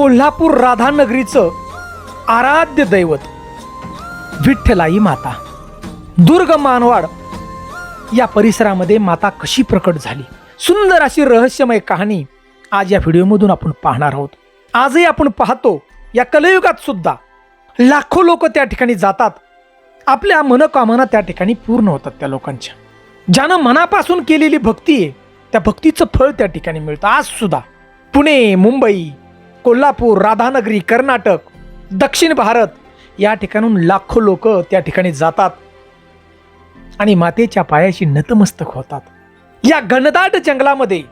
कोल्हापूर राधानगरीचं आराध्य दैवत विठ्ठलाई माता. दुर्ग मानवाड या परिसरामध्ये माता कशी प्रकट झाली? सुंदर अशी रहस्यमय कहाणी आज या व्हिडिओमधून आपण पाहणार आहोत. आजही आपण पाहतो या कलयुगात सुद्धा लाखो लोक त्या ठिकाणी जातात. आपल्या मनोकामना त्या ठिकाणी पूर्ण होतात त्या लोकांच्या. ज्यानं मनापासून केलेली भक्ती आहे त्या भक्तीचं फळ त्या ठिकाणी मिळतं. आज सुद्धा पुणे मुंबई कोल्हापूर राधानगरी कर्नाटक दक्षिण भारत या ठिकाणून लाखो लोक त्या ठिकाणी जातात आणि मातेच्या पायाशी नतमस्तक होतात. या घनदाट जंगलामध्ये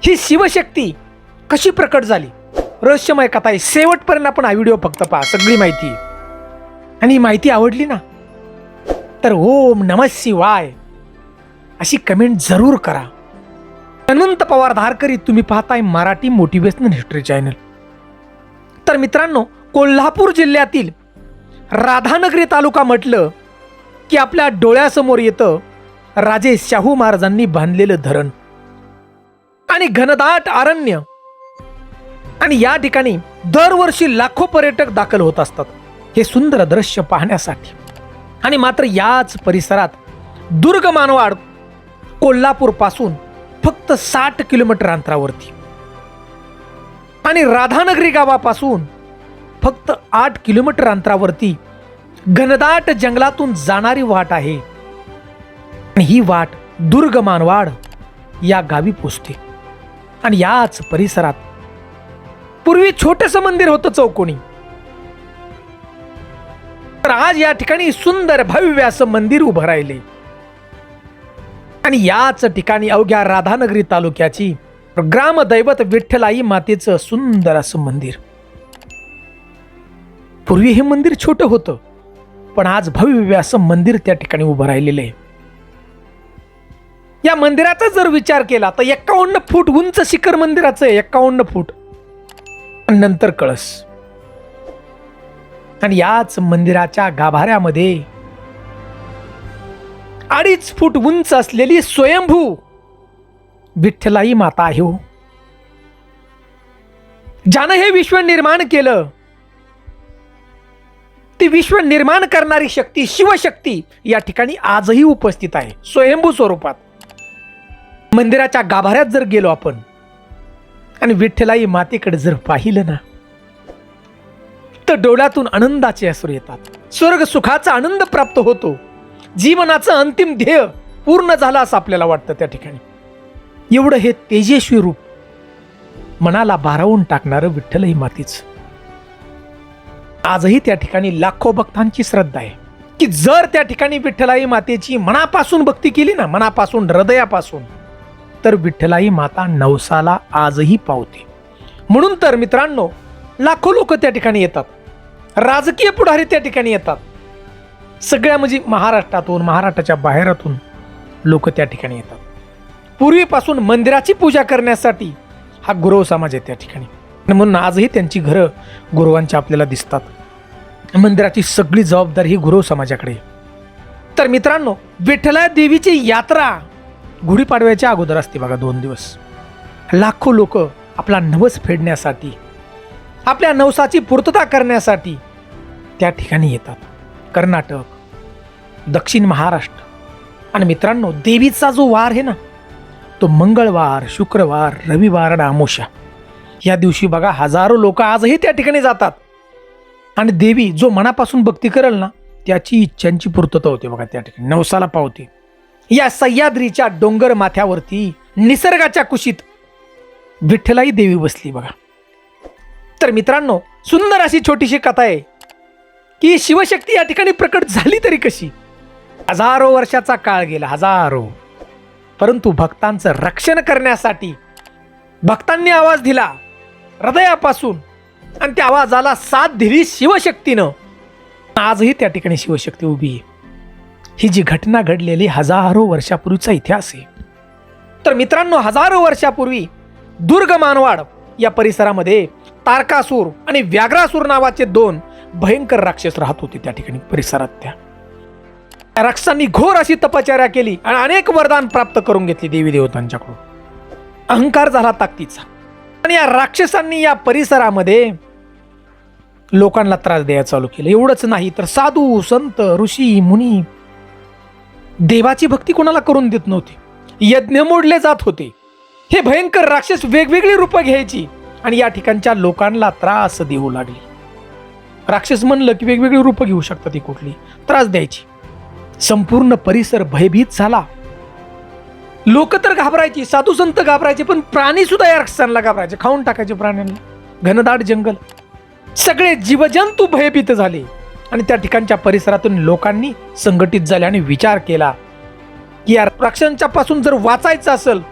ही शिवशक्ती कशी प्रकट झाली? रहस्यमय कथा आहे. शेवटपर्यंत आपण हा व्हिडिओ फक्त पहा. सगळी माहिती. आणि ही माहिती आवडली ना तर ओम नम शिवाय अशी कमेंट जरूर करा. अनंत पवार धारकरी तुम्ही पाहताय मराठी मोटिवेशनल हिस्ट्री चॅनल. तर मित्रांनो कोल्हापूर जिल्ह्यातील राधानगरी तालुका म्हटलं की आपल्या डोळ्यासमोर येतं राजे शाहू महाराजांनी बांधलेलं धरण. आणि घनदाट अरण्य आणि या ठिकाणी दरवर्षी लाखो पर्यटक दाखल होत असतात. हे सुंदर दृश्य पाहण्यासाठी. आणि मात्र याच परिसरात दुर्ग मानवाड कोल्हापूरपासून फक्त साठ किलोमीटर अंतरावरती. आणि राधानगरी गावापासून फक्त आठ किलोमीटर अंतरावरती घनदाट जंगलातून जाणारी वाट आहे. ही वाट दुर्ग मानवाड या गावी पोचते. आणि याच परिसरात पूर्वी छोटस मंदिर होतं चौकोणी तर आज या ठिकाणी सुंदर भव्य असं मंदिर उभं राहिले. आणि याच ठिकाणी अवघ्या राधानगरी तालुक्याची ग्रामदैवत विठ्ठलाई मातेचं सुंदर असं मंदिर. पूर्वी हे मंदिर छोटं होतं पण आज भव्य असं मंदिर त्या ठिकाणी उभं राहिलेलं आहे. या मंदिराचा जर विचार केला तर एक्कावन्न फूट उंच शिखर मंदिराचं आहे एक्कावन्न फूट. नंतर कळस. आणि याच मंदिराच्या गाभाऱ्यामध्ये अडीच फूट उंच असलेली स्वयंभू विठ्ठलाई माता आहे हो. ज्यानं हे विश्व निर्माण केलं ती विश्व निर्माण करणारी शक्ती शिवशक्ती या ठिकाणी आजही उपस्थित आहे स्वयंभू स्वरूपात. मंदिराच्या गाभाऱ्यात जर गेलो आपण आणि विठ्ठलाई मातेकडे जर पाहिलं ना तर डोळ्यातून आनंदाचे असूर येतात. स्वर्ग सुखाचा आनंद प्राप्त होतो. जीवनाचं अंतिम ध्येय पूर्ण झालं असं आपल्याला वाटतं त्या ठिकाणी. एवढं हे तेजस्वी रूप मनाला भारावून टाकणारं विठ्ठलही मातीच. आजही त्या ठिकाणी लाखो भक्तांची श्रद्धा आहे. की जर त्या ठिकाणी विठ्ठलाई मातेची मनापासून भक्ती केली ना मनापासून हृदयापासून तर विठ्ठलाई माता नवसाला आजही पावते. म्हणून तर मित्रांनो लाखो लोक त्या ठिकाणी येतात. राजकीय पुढारी त्या ठिकाणी येतात. सगळ्या म्हणजे महाराष्ट्रातून महाराष्ट्राच्या बाहेरातून लोक त्या ठिकाणी येतात. पूर्वीपासून मंदिराची पूजा करण्यासाठी हा गुरव समाज आहे त्या ठिकाणी. म्हणून आजही त्यांची घरं गुरुवांची आपल्याला दिसतात. मंदिराची सगळी जबाबदारी ही गुरव समाजाकडे तर मित्रांनो विठ्ठला देवीची यात्रा गुढीपाडव्याच्या अगोदर असते बघा दोन दिवस. लाखो लोक आपला नवस फेडण्यासाठी आपल्या नवसाची पूर्तता करण्यासाठी त्या ठिकाणी येतात. कर्नाटक दक्षिण महाराष्ट्र. आणि मित्रांनो देवीचा जो वार आहे ना तो मंगळवार शुक्रवार रविवार आणि आमोशा. या दिवशी बघा हजारो लोक आजही त्या ठिकाणी जातात. आणि देवी जो मनापासून भक्ती करेल ना त्याची इच्छांची पूर्तता होते बघा त्या ठिकाणी. नवसाला पावते. या सह्याद्रीच्या डोंगर माथ्यावरती निसर्गाच्या कुशीत विठ्ठलाई देवी बसली बघा. तर मित्रांनो सुंदर अशी छोटीशी कथा आहे की शिवशक्ती या ठिकाणी प्रकट झाली तरी कशी? हजारो वर्षाचा काळ गेला हजारो. परंतु भक्तांचं रक्षण करण्यासाठी भक्तांनी आवाज दिला हृदयापासून. आणि त्या आवाजाला साथ दिली शिवशक्तीनं. आजही त्या ठिकाणी शिवशक्ती उभी आहे. ही जी घटना घडलेली हजारो वर्षापूर्वीचा इतिहास आहे. तर मित्रांनो हजारो वर्षापूर्वी दुर्ग मानवाड या परिसरामध्ये तारकासूर आणि व्याघ्रासूर नावाचे दोन भयंकर राक्षस राहत होते त्या ठिकाणी परिसरात त्या राक्षसांनी घोर अशी तपचर्या केली आणि अनेक वरदान प्राप्त करून घेतली देवी देवतांच्याकडून अहंकार झाला ताकदीचा. आणि या राक्षसांनी या परिसरामध्ये लोकांना त्रास द्यायला चालू केलं. एवढंच नाही तर साधू संत ऋषी मुनी देवाची भक्ती कोणाला करून देत नव्हती? यज्ञ मोडले जात होते. हे भयंकर राक्षस वेगवेगळी रूपं घ्यायची आणि या ठिकाणच्या लोकांना त्रास देऊ लागली. राक्षस म्हणलं की वेगवेगळी रूपं घेऊ शकतात ती कुठली? त्रास द्यायची. संपूर्ण परिसर भयभीत झाला. लोक तर घाबरायची साधू संत घाबरायचे पण प्राणी सुद्धा या राक्षसांना घाबरायचे. खाऊन टाकायचे प्राण्यांना. घनदाट जंगल. सगळे जीवजंतू भयभीत झाले. आणि त्या ठिकाणच्या परिसरातून लोकांनी संघटित झाले आणि विचार केला. की या राक्षसांच्या पासून जर वाचायचं असेल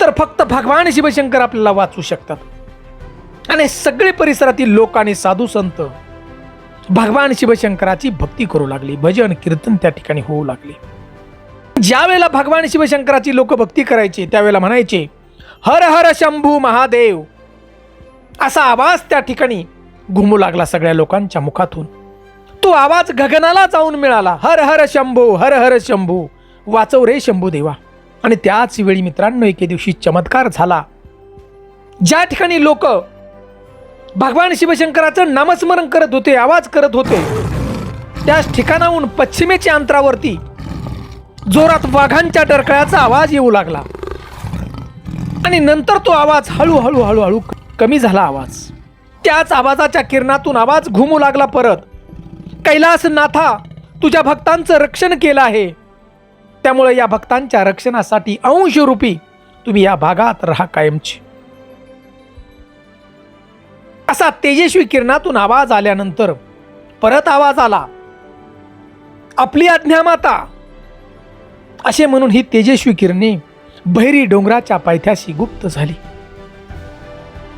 तर फक्त भगवान शिवशंकर आपल्याला वाचू शकतात. आणि सगळे परिसरातील लोक आणि साधू संत भगवान शिवशंकराची भक्ती करू लागली भजन कीर्तन त्या ठिकाणी होऊ लागले. ज्या वेळेला भगवान शिवशंकराची लोक भक्ती करायचे त्यावेळेला म्हणायचे हर हर शंभू महादेव. असा आवाज त्या ठिकाणी घुमू लागला सगळ्या लोकांच्या मुखातून. तो आवाज गगनाला जाऊन मिळाला हर हर शंभू हर हर शंभू वाचव रे शंभू देवा. आणि त्याच वेळी मित्रांनो एके दिवशी चमत्कार झाला. ज्या ठिकाणी लोक भगवान शिवशंकराचं नामस्मरण करत होते आवाज करत होते. त्याच ठिकाणाहून पश्चिमेच्या अंतरावरती जोरात वाघांच्या डरकळ्याचा आवाज येऊ लागला. आणि नंतर तो आवाज हळूहळू हळूहळू कमी झाला आवाज. त्याच आवाजाच्या किरणातून आवाज घुमू लागला परत. कैलास नाथा तुझ्या भक्तांचं रक्षण केलं आहे. त्यामुळे या भक्तांच्या रक्षणासाठी अंशरूपी तुम्ही या भागात राहा कायमची. असा तेजस्वी किरणातून आवाज आल्यानंतर परत आवाज आला आपली आज्ञा माता. असे म्हणून ही तेजस्वी किरणे बहिरी डोंगराच्या पायथ्याशी गुप्त झाली.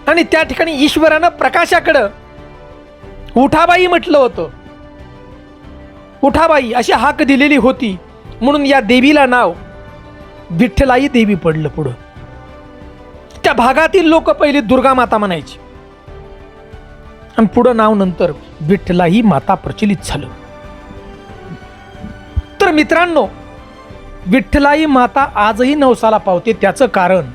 आणि त्या ठिकाणी ईश्वरानं प्रकाशाकडं उठाबाई म्हटलं होतं. उठाबाई अशी हाक दिलेली होती म्हणून या देवीला नाव विठ्ठलाई देवी पडलं पुढं. त्या भागातील लोक पहिले दुर्गा माता म्हणायची. आणि पुढं नाव नंतर विठ्ठलाही माता प्रचलित झालं. तर मित्रांनो विठ्ठलाई माता आजही नवसाला पावते त्याचं कारण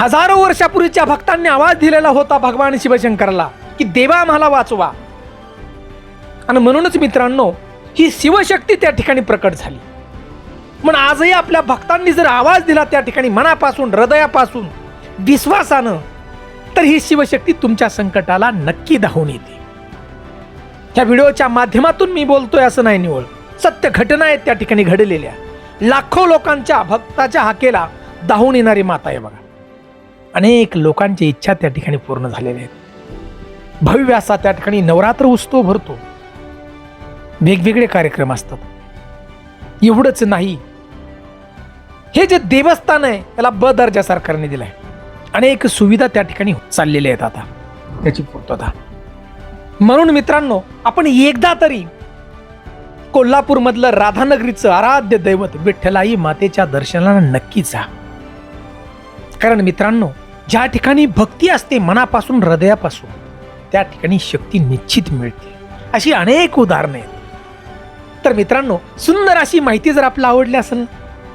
हजारो वर्षापूर्वीच्या भक्तांनी आवाज दिलेला होता भगवान शिवशंकरला की देवा आम्हाला वाचवा. आणि म्हणूनच मित्रांनो ही शिवशक्ती त्या ठिकाणी प्रकट झाली. म्हणून आजही आपल्या भक्तांनी जर आवाज दिला त्या ठिकाणी मनापासून हृदयापासून विश्वासानं तर ही शिवशक्ती तुमच्या संकटाला नक्की धावून येते. ह्या व्हिडिओच्या माध्यमातून मी बोलतोय असं नाही निवळ सत्य घटना आहेत त्या ठिकाणी घडलेल्या. लाखो लोकांच्या भक्ताच्या हाकेला धावून येणारी माता आहे बघा. अनेक लोकांची इच्छा त्या ठिकाणी पूर्ण झालेल्या आहेत. भव्य असा त्या ठिकाणी नवरात्र उत्सव भरतो. वेगवेगळे कार्यक्रम असतात. एवढंच नाही. हे जे देवस्थान आहे त्याला ब दर्जा सरकारने दिलाय. अनेक सुविधा त्या ठिकाणी चाललेल्या आहेत आता. त्याची पूर्तता म्हणून मित्रांनो आपण एकदा तरी कोल्हापूरमधलं राधानगरीचं आराध्य दैवत विठ्ठलाई मातेच्या दर्शनाला नक्की जा. कारण मित्रांनो ज्या ठिकाणी भक्ती असते मनापासून हृदयापासून त्या ठिकाणी शक्ती निश्चित मिळते. अशी अनेक उदाहरणं आहेत. तर मित्रांनो सुंदर अशी माहिती जर आपल्याला आवडली असेल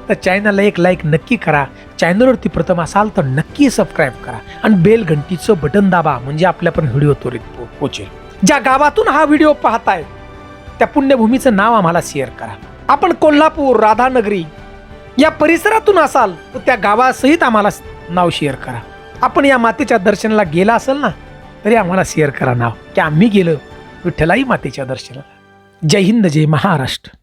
तर चॅनलला एक लाईक नक्की करा. चॅनलवरती प्रथम असाल तर नक्की सबस्क्राईब करा आणि बेल घंटीचं बटन दाबा म्हणजे आपल्या पण व्हिडिओ त्वरित पो- पोहोचेल ज्या गावातून हा व्हिडिओ पाहताय त्या पुण्यभूमीचं नाव आम्हाला शेअर करा. आपण कोल्हापूर राधानगरी या परिसरातून असाल तर त्या गावासहित आम्हाला नाव शेअर करा. आपण या मातेच्या दर्शनाला गेला असेल ना तरी आम्हाला शेअर करा नाव. की आम्ही गेलो विठ्ठलाई मातेच्या दर्शनाला. जय हिंद जय महाराष्ट्र.